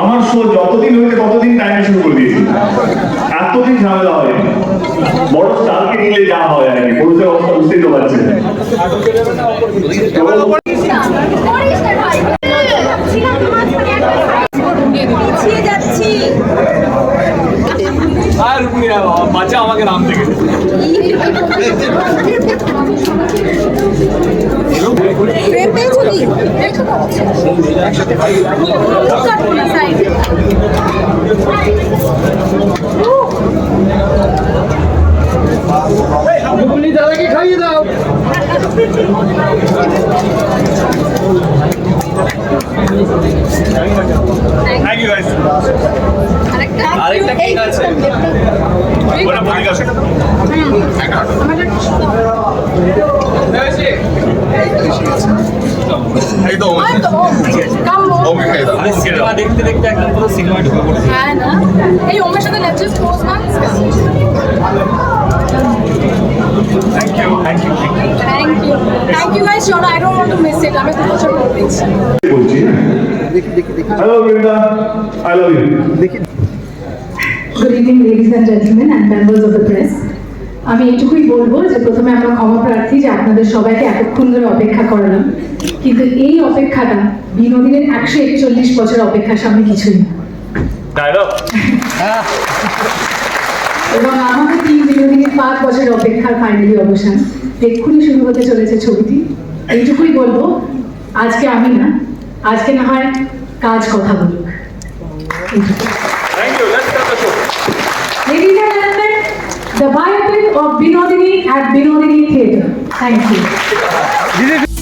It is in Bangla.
আমার যতদিন হয়েছে, ততদিন টাইমে শুরু করে দিয়েছি। এতদিন ঝামেলা হয়নি। বড় স্টারকে নিলে যা হয় আর কি। পুরুষের অবস্থা বুঝতেই তো পারছেন। আর রুকমিনী বাচ্চা আমাকে নাম থেকে প্রেম আরেকটা কেক আছে। ওটা প্রতীক আছে দেখতে দেখতে একদম পুরো সিনেমা ঢুকে পড়েছে। হ্যাঁ না। এই ওমের সাথে let's close মান্স thank you thank you thank you thank you guys your I don't want to miss it আমি দু বছর পর দিচ্ছি বলছি hello Brinda I love you good evening ladies and gentleman and members of the press আমি এটুকুই বলব যে প্রথমে আমরা ক্ষমা প্রার্থী যে আপনাদের সবাইকে এতক্ষণ ধরে অপেক্ষা করালাম। কিন্তু এই অপেক্ষাটা বিনোদিনের একশো একচল্লিশ বছর অপেক্ষার সামনে কিছুই না। এবং আমাদের তিন বিনোদিনীর পাঁচ বছরের অপেক্ষার ফাইনালি অবসান। এক্ষুনি শুরু হতে চলেছে ছবিটি। এইটুকুই বলব আজকে আমি না আজকে না হয় কাজ কথা বলুক। এইটুকু the biopic of Binodini at Binodini Theatre. Thank you.